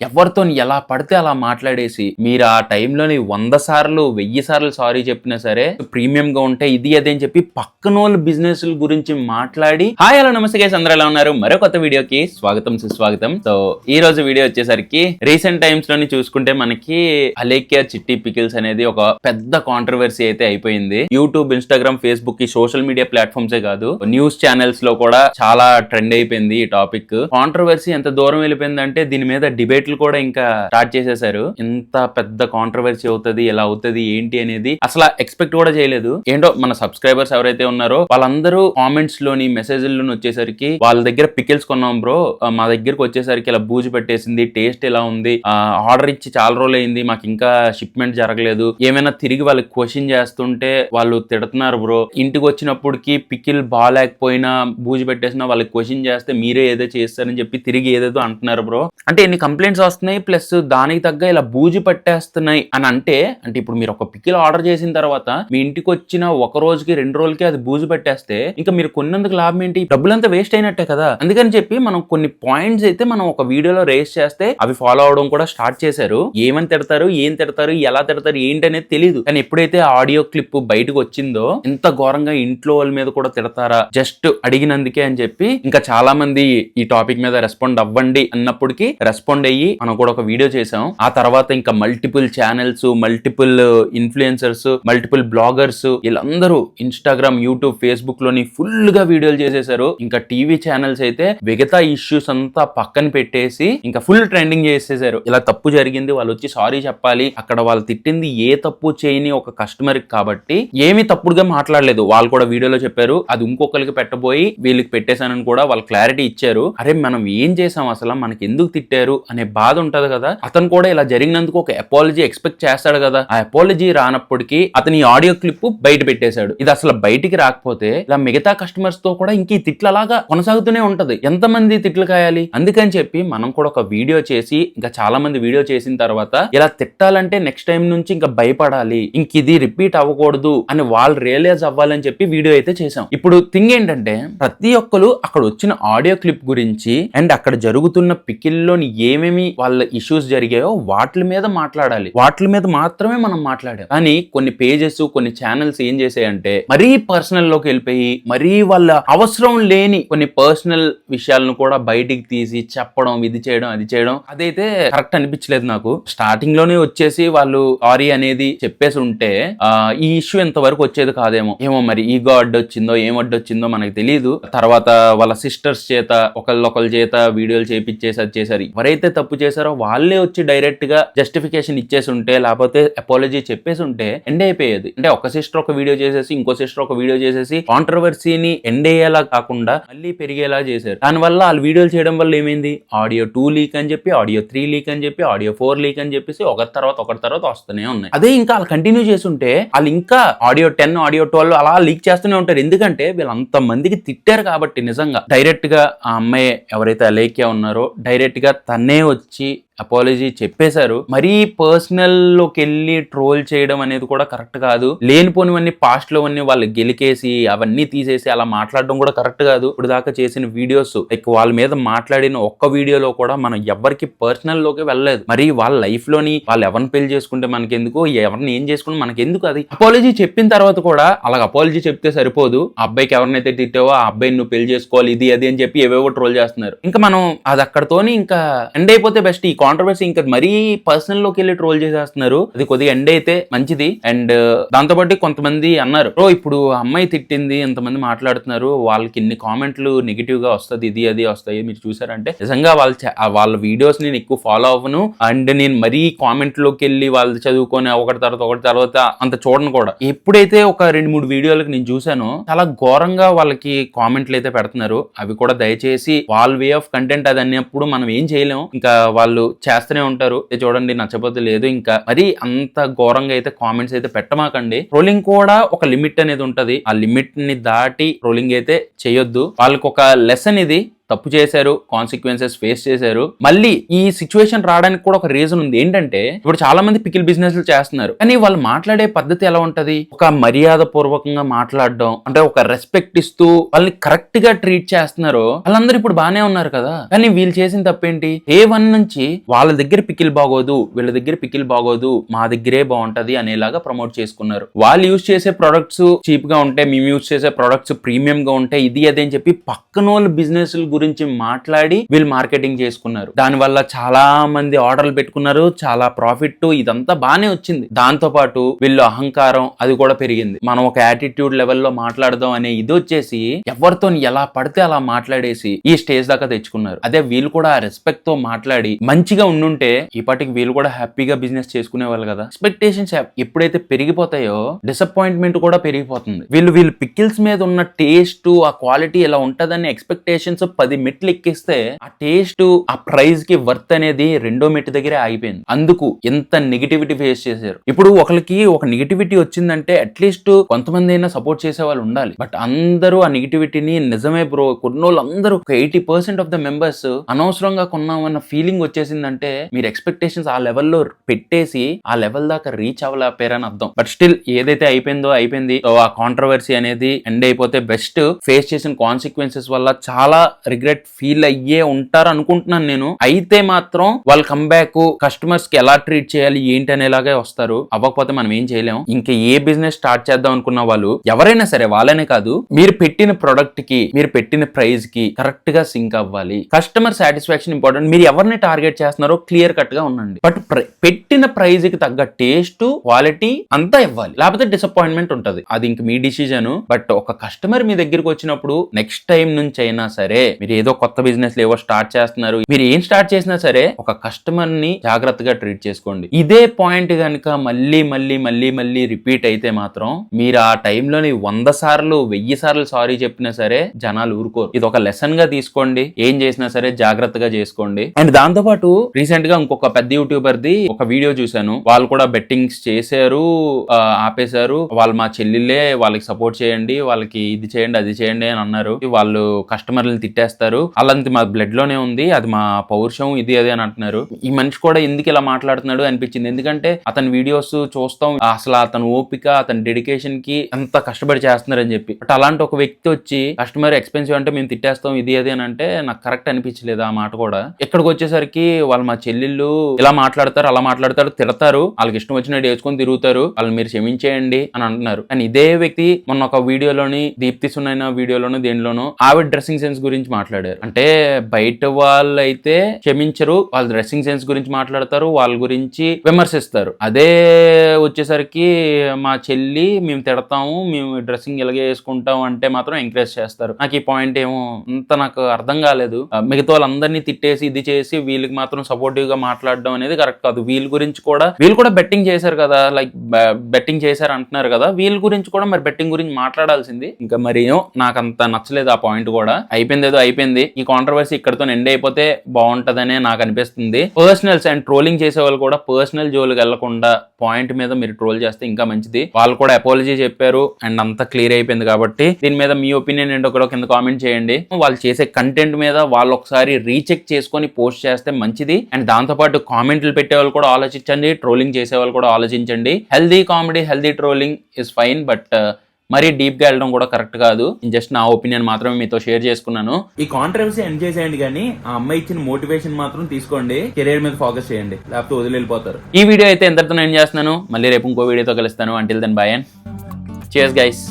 ఎవరితో ఎలా పడితే అలా మాట్లాడేసి మీరు ఆ టైంలోని వంద సార్లు వెయ్యి సార్లు సారీ చెప్పినా సరే ప్రీమియం గా ఉంటే ఇది అదే అని చెప్పి పక్కన వాళ్ళు బిజినెస్ గురించి మాట్లాడి హాయ్ హలో నమస్తే అందరూ ఎలా ఉన్నారు? మరో కొత్త వీడియోకి స్వాగతం సుస్వాగతం. సో ఈ రోజు వీడియో వచ్చేసరికి రీసెంట్ టైమ్స్లోని చూసుకుంటే మనకి అలేక్యా చిట్టి పికిల్స్ అనేది ఒక పెద్ద కాంట్రవర్సీ అయితే అయిపోయింది. యూట్యూబ్ ఇన్స్టాగ్రామ్ ఫేస్బుక్ ఈ సోషల్ మీడియా ప్లాట్ఫామ్సే కాదు. న్యూస్ ఛానల్స్లో కూడా చాలా ట్రెండ్ అయిపోయింది ఈ టాపిక్ కాంట్రవర్సీ ఎంత దూరం వెళ్ళిపోయిందంటే దీని మీద డిబేట్ డిబేట్లు కూడా ఇంకా స్టార్ట్ చేసేసారు ఇంత పెద్ద కాంట్రవర్సీ అవుతుంది ఎలా అవుతుంది ఏంటి అనేది అసలు ఎక్స్పెక్ట్ కూడా చేయలేదు. ఏంటో మన సబ్స్క్రైబర్స్ ఎవరైతే ఉన్నారో వాళ్ళందరూ కామెంట్స్లోని మెసేజ్లోని వచ్చేసరికి వాళ్ళ దగ్గర పికిల్స్ కొన్నాం బ్రో. మా దగ్గరకు వచ్చేసరికి ఇలా బూజు పెట్టేసింది టేస్ట్ ఎలా ఉంది ఆర్డర్ ఇచ్చి చాలా రోజులు అయింది మాకు ఇంకా షిప్మెంట్ జరగలేదు. ఏమైనా తిరిగి వాళ్ళకి క్వశ్చన్ చేస్తుంటే వాళ్ళు తిడుతున్నారు బ్రో. ఇంటికి వచ్చినప్పటికి పికిల్ బాగాలేకపోయినా బూజు పెట్టేసినా వాళ్ళకి క్వశ్చన్ చేస్తే మీరే ఏదో చేస్తారని చెప్పి తిరిగి ఏదేదో అంటున్నారు బ్రో. అంటే ఎన్ని కంప్లైంట్స్ వస్తున్నాయి ప్లస్ దానికి తగ్గ ఇలా బూజు పట్టేస్తున్నాయి అని అంటే అంటే ఇప్పుడు మీరు ఒక పికిల్ ఆర్డర్ చేసిన తర్వాత మీ ఇంటికి వచ్చిన ఒక రోజుకి రెండు రోజులకి అది బూజు పెట్టేస్తే ఇంకా మీరు కొన్నందుకు లాభం ఏంటి? డబ్బులంతా వేస్ట్ అయినట్టే కదా. అందుకని చెప్పి మనం కొన్ని పాయింట్స్ అయితే మనం ఒక వీడియోలో రేస్ చేస్తే అవి ఫాలో అవడం కూడా స్టార్ట్ చేశారు. ఏమని తిడతారు ఏం తిడతారు ఎలా తిడతారు ఏంటి అనేది తెలియదు కానీ ఎప్పుడైతే ఆడియో క్లిప్ బయటకు వచ్చిందో ఇంత ఘోరంగా ఇంట్లో వాళ్ళ మీద కూడా తిడతారా? జస్ట్ అడిగినందుకే అని చెప్పి ఇంకా చాలా మంది ఈ టాపిక్ మీద రెస్పాండ్ అవ్వండి అన్నప్పటికీ రెస్పాండ్ అయ్యి మనం కూడా ఒక వీడియో చేసాం ఆ తర్వాత ఇంకా multiple channels multiple influencers multiple bloggers వీళ్ళందరూ ఇన్స్టాగ్రామ్ యూట్యూబ్ ఫేస్బుక్లోని ఫుల్గా వీడియోలు చేసేసారు. ఇంకా టీవీ ఛానల్స్ అయితే మిగతా ఇష్యూస్ అంతా పక్కన పెట్టేసి ఇంకా ఫుల్ ట్రెండింగ్ చేసేసారు. ఇలా తప్పు జరిగింది వాళ్ళు వచ్చి సారీ చెప్పాలి. అక్కడ వాళ్ళు తిట్టింది ఏ తప్పు చేయని ఒక కస్టమర్ కాబట్టి ఏమి తప్పుడుగా మాట్లాడలేదు. వాళ్ళు కూడా వీడియోలో చెప్పారు. అది ఇంకొకరికి పెట్టబోయి వీళ్ళకి పెట్టేశానని కూడా వాళ్ళు క్లారిటీ ఇచ్చారు. అరే మనం ఏం చేసాం అసలు? మనకి ఎందుకు తిట్టారు? అనే బాధ ఉంటది కదా. అతను కూడా ఇలా జరిగినందుకు ఒక అపాలజీ ఎక్స్పెక్ట్ చేస్తాడు కదా. ఆ అపాలజీ రానప్పటికీ అతని ఆడియో క్లిప్ బయట పెట్టేశాడు. ఇది అసలు బయటికి రాకపోతే ఇలా మిగతా కస్టమర్స్తో కూడా ఇంక ఈ తిట్లు అలాగా కొనసాగుతూనే ఉంటది. ఎంతమంది తిట్లు కాయాలి? అందుకని చెప్పి మనం కూడా ఒక వీడియో చేసి ఇంకా చాలా మంది వీడియో చేసిన తర్వాత ఇలా తిట్టాలంటే నెక్స్ట్ టైం నుంచి ఇంకా భయపడాలి. ఇంక ఇది రిపీట్ అవ్వకూడదు అని వాళ్ళు రియలైజ్ అవ్వాలని చెప్పి వీడియో అయితే చేసాం ఇప్పుడు థింగ్ ఏంటంటే ప్రతి ఒక్కరు అక్కడ వచ్చిన ఆడియో క్లిప్ గురించి అండ్ అక్కడ జరుగుతున్న పికిల్లోని ఏమేమి వాళ్ళ ఇష్యూస్ జరిగాయో వాటి మీద మాట్లాడాలి. వాటి మీద మాత్రమే మనం మాట్లాడాం. కానీ కొన్ని పేజెస్ కొన్ని ఛానల్స్ ఏం చేసాయంటే మరీ పర్సనల్లోకి వెళ్ళిపోయి మరీ వాళ్ళ అవసరం లేని కొన్ని పర్సనల్ విషయాలను కూడా బయటికి తీసి చెప్పడం ఇది చేయడం అది చేయడం అదైతే కరెక్ట్ అనిపించలేదు నాకు. స్టార్టింగ్లోనే వచ్చేసి వాళ్ళు సారీ అనేది చెప్పేసి ఉంటే ఈ ఇష్యూ ఎంత వరకు వచ్చేది కాదేమో. ఏమో మరి ఈగో అడ్డొచ్చిందో ఏం అడ్డొచ్చిందో మనకు తెలియదు తర్వాత వాళ్ళ సిస్టర్స్ చేత ఒకళ్ళొకళ్ళ చేత వీడియోలు చేపించేసి అది చేశారు. ఎవరైతే తప్పు చేశారో వాళ్ళే వచ్చి డైరెక్ట్గా జస్టిఫికేషన్ ఇచ్చేసి ఉంటే లేకపోతే అపాలజీ చెప్పేసి ఉంటే ఎండ్ అయిపోయేది. అంటే ఒక సిస్టర్ ఒక వీడియో చేసేసి ఇంకో సిస్టర్ ఒక వీడియో చేసేసి కాంట్రవర్సీని ఎండ్ అయ్యేలా కాకుండా మళ్ళీ పెరిగేలా చేశారు. దానివల్ల వాళ్ళు వీడియోలు చేయడం వల్ల ఏమైంది? ఆడియో టూ లీక్ అని చెప్పి ఆడియో త్రీ లీక్ అని చెప్పి ఆడియో ఫోర్ లీక్ అని చెప్పేసి ఒకరి తర్వాత ఒకరి తర్వాత వస్తూనే ఉన్నాయి. అదే ఇంకా వాళ్ళు కంటిన్యూ చేస్తుంటే వాళ్ళు ఇంకా ఆడియో టెన్ ఆడియో ట్వెల్వ్ అలా లీక్ చేస్తూనే ఉంటారు. ఎందుకంటే వీళ్ళు అంత మందికి తిట్టారు కాబట్టి నిజంగా. డైరెక్ట్గా ఆ అమ్మాయి ఎవరైతే అలేఖ్య ఉన్నారో డైరెక్ట్గా తనే వచ్చి ち అపాలజీ చెప్పేశారు. మరీ పర్సనల్లోకి వెళ్ళి ట్రోల్ చేయడం అనేది కూడా కరెక్ట్ కాదు. లేనిపోనివన్నీ పాస్ట్లో అన్ని వాళ్ళు గెలికేసి అవన్నీ తీసేసి అలా మాట్లాడడం కూడా కరెక్ట్ కాదు. ఇప్పుడు దాకా చేసిన వీడియోస్ లైక్ వాళ్ళ మీద మాట్లాడిన ఒక్క వీడియోలో కూడా మనం ఎవరికి పర్సనల్లోకి వెళ్ళలేదు. మరి వాళ్ళ లైఫ్లోని వాళ్ళు ఎవరిని పెళ్ళి చేసుకుంటే మనకెందుకు ఎవరిని ఏం చేసుకుంటే మనకెందుకు అది? అపాలజీ చెప్పిన తర్వాత కూడా అలాగ అపాలజీ చెప్తే సరిపోదు. ఆ అబ్బాయికి ఎవరినైతే తిట్టావో ఆ అబ్బాయిని నువ్వు పెళ్ళి చేసుకోవాలి ఇది అది అని చెప్పి ఏవేవో ట్రోల్ చేస్తున్నారు. ఇంకా మనం అది అక్కడతోని ఇంకా ఎండ్ అయిపోతే బెస్ట్ ఈ కాంట్రవర్సీ ఇంకా మరీ పర్సనల్లోకి వెళ్ళి ట్రోల్ చేసేస్తున్నారు. అది కొద్దిగా ఎండ్ అయితే మంచిది. అండ్ uh, దాంతో పాటు కొంతమంది అన్నారు ఓ ఇప్పుడు అమ్మాయి తిట్టింది ఎంతమంది మాట్లాడుతున్నారు వాళ్ళకి ఇన్ని కామెంట్లు నెగిటివ్గా వస్తుంది ఇది అది వస్తాయి మీరు చూసారంటే నిజంగా వాళ్ళ వాళ్ళ వీడియోస్ నేను ఎక్కువ ఫాలో అవ్వను. అండ్ నేను మరీ కామెంట్లోకి వెళ్ళి వాళ్ళు చదువుకొని ఒకటి తర్వాత ఒకటి తర్వాత అంత చూడను కూడా. ఎప్పుడైతే ఒక రెండు మూడు వీడియోలకు నేను చూశాను చాలా ఘోరంగా వాళ్ళకి కామెంట్లు అయితే పెడుతున్నారు. అవి కూడా దయచేసి వాళ్ళ వే ఆఫ్ కంటెంట్ అది అన్నప్పుడు మనం ఏం చేయలేం. ఇంకా వాళ్ళు చేస్తూనే ఉంటారు. ఇది చూడండి నచ్చపోతే లేదు ఇంకా. మరి అంత ఘోరంగా అయితే కామెంట్స్ అయితే పెట్టమాకండి. ట్రోలింగ్ కూడా ఒక లిమిట్ అనేది ఉంటది. ఆ లిమిట్ని దాటి ట్రోలింగ్ అయితే చేయొద్దు. వాళ్ళకి ఒక లెసన్ ఇది. తప్పు చేశారు కాన్సిక్వెన్సెస్ ఫేస్ చేశారు. మళ్ళీ ఈ సిచ్యువేషన్ రావడానికి కూడా ఒక రీజన్ ఉంది. ఏంటంటే ఇప్పుడు చాలా మంది పికిల్ బిజినెస్ చేస్తున్నారు. కానీ వాళ్ళు మాట్లాడే పద్ధతి ఎలా ఉంటది? ఒక మర్యాద పూర్వకంగా మాట్లాడడం అంటే ఒక రెస్పెక్ట్ ఇస్తూ వాళ్ళని కరెక్ట్గా ట్రీట్ చేస్తున్నారు వాళ్ళందరూ ఇప్పుడు బానే ఉన్నారు కదా. కానీ వీళ్ళు చేసిన తప్పేంటి? ఏ వన్ నుంచి వాళ్ళ దగ్గర పికిల్ బాగోదు వీళ్ళ దగ్గర పికిల్ బాగోదు మా దగ్గరే బాగుంటది అనేలాగా ప్రమోట్ చేసుకున్నారు. వాళ్ళు యూజ్ చేసే ప్రొడక్ట్స్ చీప్గా ఉంటే మేము యూజ్ చేసే ప్రొడక్ట్స్ ప్రీమియం గా ఉంటాయి ఇది అదే అని చెప్పి పక్కన వాళ్ళ బిజినెస్ గురించి మాట్లాడి వీళ్ళు మార్కెటింగ్ చేసుకున్నారు. దానివల్ల చాలా మంది ఆర్డర్లు పెట్టుకున్నారు. చాలా ప్రాఫిట్ ఇదంతా బాగానే వచ్చింది. దాంతో పాటు వీళ్ళు అహంకారం అది కూడా పెరిగింది. మనం ఒక యాటిట్యూడ్ లెవెల్లో మాట్లాడదాం అనే ఇది వచ్చేసి ఎవరితో ఎలా పడితే అలా మాట్లాడేసి ఈ స్టేజ్ దాకా తెచ్చుకున్నారు. అదే వీళ్ళు కూడా రెస్పెక్ట్తో మాట్లాడి మంచిగా ఉండుంటే ఇప్పటికి వీళ్ళు కూడా హ్యాపీగా బిజినెస్ చేసుకునే వాళ్ళు కదా ఎక్స్పెక్టేషన్స్ ఎప్పుడైతే పెరిగిపోతాయో డిసప్పాయింట్మెంట్ కూడా పెరిగిపోతుంది. వీళ్ళు వీళ్ళు పికిల్స్ మీద ఉన్న టేస్ట్ ఆ క్వాలిటీ ఎలా ఉంటుందని ఎక్స్పెక్టేషన్స్ పది మెట్లు ఎక్కిస్తే ఆ టేస్ట్ ఆ ప్రైజ్కి వర్త్ అనేది రెండో మెట్టు దగ్గరే ఆగిపోయింది. అందుకు ఎంత నెగిటివిటీ ఫేస్ చేశారు. ఇప్పుడు ఒకరికి ఒక నెగిటివిటీ వచ్చిందంటే అట్లీస్ట్ కొంతమంది అయినా సపోర్ట్ చేసే వాళ్ళు ఉండాలి. బట్ అందరూ ఆ నెగిటివిటీని నిజమే బ్రో కొన్నోళ్ళు అందరూ ఒక eighty percent of the members అనవసరంగా కొన్నామన్న ఫీలింగ్ వచ్చేసిందంటే మీరు ఎక్స్పెక్టేషన్స్ ఆ లెవెల్లో పెట్టేసి ఆ లెవెల్ దాకా రీచ్ అవ్వలేపారని అర్థం. బట్ స్టిల్ ఏదైతే అయిపోయిందో అయిపోయింది. సో ఆ కాంట్రవర్సీ అనేది ఎండ్ అయిపోతే బెస్ట్. ఫేస్ చేసిన కాన్సిక్వెన్సెస్ వల్ల చాలా రిగ్రెట్ ఫీల్ అయ్యే ఉంటారు అనుకుంటున్నాను నేను. అయితే మాత్రం వాళ్ళు కమ్బ్యాక్ కస్టమర్స్కి ఎలా ట్రీట్ చేయాలి ఏంటి అనేలాగే వస్తారు. అవ్వకపోతే మనం ఏం చేయలేం. ఇంకా ఏ బిజినెస్ స్టార్ట్ చేద్దాం అనుకున్న వాళ్ళు ఎవరైనా సరే వాళ్ళనే కాదు మీరు పెట్టిన ప్రొడక్ట్కి మీరు పెట్టిన ప్రైస్కి కరెక్ట్గా సింక్ అవ్వాలి. కస్టమర్ సాటిస్ఫాక్షన్ ఇంపార్టెంట్ మీరు ఎవరిని టార్గెట్ చేస్తున్నారో క్లియర్ కట్గా ఉండండి. బట్ పెట్టిన ప్రైజ్కి తగ్గ టేస్ట్ క్వాలిటీ అంతా ఇవ్వాలి. లేకపోతే డిసప్పాయింట్మెంట్ ఉంటది. అది ఇంక మీ డిసిజన్ బట్ ఒక కస్టమర్ మీ దగ్గరికి వచ్చినప్పుడు నెక్స్ట్ టైం నుంచి అయినా సరే మీరు ఏదో కొత్త బిజినెస్ ఏవో స్టార్ట్ చేస్తున్నారు. మీరు ఏం స్టార్ట్ చేసినా సరే ఒక కస్టమర్ని జాగ్రత్తగా ట్రీట్ చేసుకోండి. ఇదే పాయింట్ కనుక మళ్ళీ మళ్ళీ మళ్ళీ మళ్ళీ రిపీట్ అయితే మాత్రం మీరు ఆ టైంలోని వంద సార్లు వెయ్యి సార్లు సారీ చెప్పినా సరే జనాలు ఊరుకోరు. ఇది ఒక లెసన్గా తీసుకోండి. ఏం చేసినా సరే జాగ్రత్తగా చేసుకోండి. అండ్ దాంతో పాటు రీసెంట్గా ఇంకొక పెద్ద యూట్యూబర్ ది ఒక వీడియో చూశాను. వాళ్ళు కూడా బెట్టింగ్స్ చేశారు ఆపేశారు. వాళ్ళు మా చెల్లెళ్ళే వాళ్ళకి సపోర్ట్ చేయండి వాళ్ళకి ఇది చేయండి అది చేయండి అని అన్నారు. వాళ్ళు కస్టమర్లను చేస్తారు. అలాంటి మా బ్లడ్లోనే ఉంది అది మా పౌరుషం ఇది అది అని అంటున్నారు. ఈ మనిషి కూడా ఎందుకు ఇలా మాట్లాడుతున్నాడు అనిపించింది. ఎందుకంటే అతని వీడియోస్ చూస్తాం అసలు అతని ఓపిక అతని డెడికేషన్కి ఎంత కష్టపడి చేస్తున్నారని చెప్పి. బట్ అలాంటి ఒక వ్యక్తి వచ్చి కస్టమర్ ఎక్స్పెన్సివ్ అంటే మేము తిట్టేస్తాం ఇది అది అని అంటే నాకు కరెక్ట్ అనిపించలేదు ఆ మాట కూడా. ఇక్కడికి వచ్చేసరికి వాళ్ళు మా చెల్లెళ్ళు ఇలా మాట్లాడతారు అలా మాట్లాడతారు తిడతారు. వాళ్ళకి ఇష్టం వచ్చినట్టు వేసుకొని తిరుగుతారు. వాళ్ళు మీరు క్షమించేయండి అని అంటున్నారు. కానీ ఇదే వ్యక్తి మొన్న ఒక వీడియోలోని దీప్తి సునైన వీడియోలోను దేనిలోనూ ఆవిడ డ్రెస్సింగ్ సెన్స్ గురించి మాట్లాడారు. అంటే బయట వాళ్ళు అయితే క్షమించరు వాళ్ళ డ్రెస్సింగ్ సెన్స్ గురించి మాట్లాడతారు వాళ్ళ గురించి విమర్శిస్తారు. అదే వచ్చేసరికి మా చెల్లి మేము తిడతాము మేము డ్రెస్సింగ్ ఇలాగే వేసుకుంటాం అంటే మాత్రం ఎంకరేజ్ చేస్తారు. నాకు ఈ పాయింట్ ఏమో అంత నాకు అర్థం కాలేదు. మిగతా వాళ్ళందరినీ తిట్టేసి ఇది చేసి వీళ్ళకి మాత్రం సపోర్టివ్గా మాట్లాడడం అనేది కరెక్ట్ కాదు. వీళ్ళ గురించి కూడా వీళ్ళు కూడా బెట్టింగ్ చేశారు కదా లైక్ బెట్టింగ్ చేశారు అంటున్నారు కదా వీళ్ళ గురించి కూడా మరి బెట్టింగ్ గురించి మాట్లాడాల్సింది. ఇంకా మరి నాకు అంత నచ్చలేదు ఆ పాయింట్ కూడా. అయిపోయింది ఏదో అయిపోయింది. ఈ కాంట్రవర్సీ ఇక్కడతో ఎండ్ అయిపోతే బాగుంటదనే నాకు అనిపిస్తుంది. పర్సనల్స్ అండ్ ట్రోలింగ్ చేసే వాళ్ళు కూడా పర్సనల్ జోలికి వెళ్ళకుండా పాయింట్ మీద మీరు ట్రోల్ చేస్తే ఇంకా మంచిది. వాళ్ళు కూడా అపాలజీ చెప్పారు అండ్ అంతా క్లియర్ అయిపోయింది కాబట్టి దీని మీద మీ ఒపీనియన్ ఏంటో కూడా కింద కామెంట్ చేయండి. వాళ్ళు చేసే కంటెంట్ మీద వాళ్ళు ఒకసారి రీచెక్ చేసుకొని పోస్ట్ చేస్తే మంచిది. అండ్ దాంతో పాటు కామెంట్లు పెట్టే వాళ్ళు కూడా ఆలోచించండి ట్రోలింగ్ చేసే వాళ్ళు కూడా ఆలోచించండి. Healthy comedy healthy trolling is fine but మరీ డీప్గా వెళ్ళడం కూడా కరెక్ట్ కాదు. జస్ట్ నా ఒపీనియన్ మాత్రమే మీతో షేర్ చేసుకున్నాను. ఈ కాంట్రవర్సీ ఎండ్ చేసేయండి కానీ ఆ అమ్మాయి ఇచ్చిన మోటివేషన్ మాత్రం తీసుకోండి. కెరీర్ మీద ఫోకస్ చేయండి. లేకపోతే వదిలి వెళ్ళిపోతారు. ఈ వీడియో అయితే ఎంతటితో నేను చేస్తున్నాను. మళ్ళీ రేపు ఇంకో వీడియోతో కలుస్తాను. అంటిల్ దెన్ బాయ్ అండ్ చేస్ గైస్